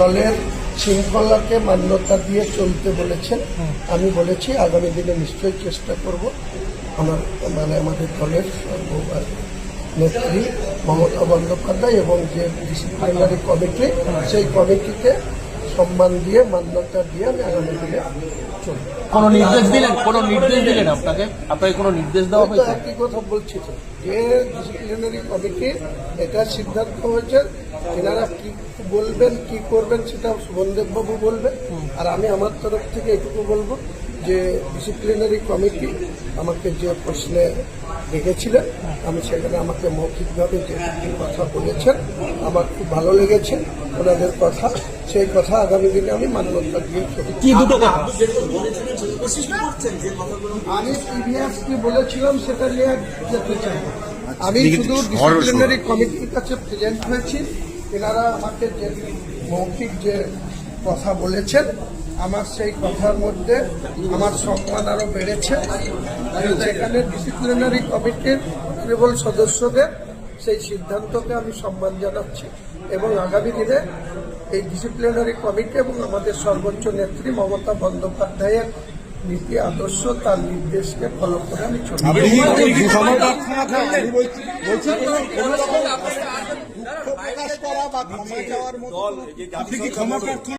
দলের শৃঙ্খলাকে মান্যতা দিয়ে চলতে বলেছেন। আমি বলেছি আগামী দিনে নিশ্চয়ই চেষ্টা করব আমার মানে আমাদের দলের নেত্রী মমতা বন্দ্যোপাধ্যায় এবং যে ডিসিপ্লিনারি কমিটি সেই কমিটিকে সম্মান দিয়ে মান্যতা দিয়ে আমি আগামী দিনে চলব। কোনো নির্দেশ দিলেন? কোনো নির্দেশ দিলেন আপনাকে? আপনাকে কোনো নির্দেশ দেওয়া হয়েছে? একই কথা বলছি যে ডিসিপ্লিনারি কমিটি এটা সিদ্ধান্ত হয়েছে এনারা কি বলবেন কি করবেন সেটা সুবনদেব বাবু বলবেন। আর আমি আমার তরফ থেকে এটুকু বলব যে ডিসিপ্লিনারি কমিটি আমাকে যে প্রশ্নে ডেকেছিলেন আমি সেখানে আমাকে মৌখিকভাবে যে কথা বলেছেন আমার খুব ভালো লেগেছে ওনাদের কথা। সেই কথা আগামী দিনে আমি মান্যতা দিয়ে কি দুটো কথা? আমি প্রিভিয়াস কি বলেছিলাম সেটা নিয়ে যেতে চাই আমি শুধু ডিসিপ্লিনারি কমিটির কাছে প্রেজেন্ট হয়েছি। এনারা আমাকে যে মৌখিক যে কথা বলেছেন, আমার সেই কথার মধ্যে আমার সম্মান আরও বেড়েছে। সেখানে ডিসিপ্লিনারি কমিটির কেবল সদস্যদের সেই সিদ্ধান্তকে আমি সম্মান জানাচ্ছি এবং আগামী দিনে এই ডিসিপ্লিনারি কমিটি এবং আমাদের সর্বোচ্চ নেত্রী মমতা বন্দ্যোপাধ্যায়ের নীতি আদর্শ তার নির্দেশকে ফলো করে আমি চলি প্রকাশ করা বা ক্ষমা চাওয়ার মতো আপনি কি ক্ষমা প্রার্থনা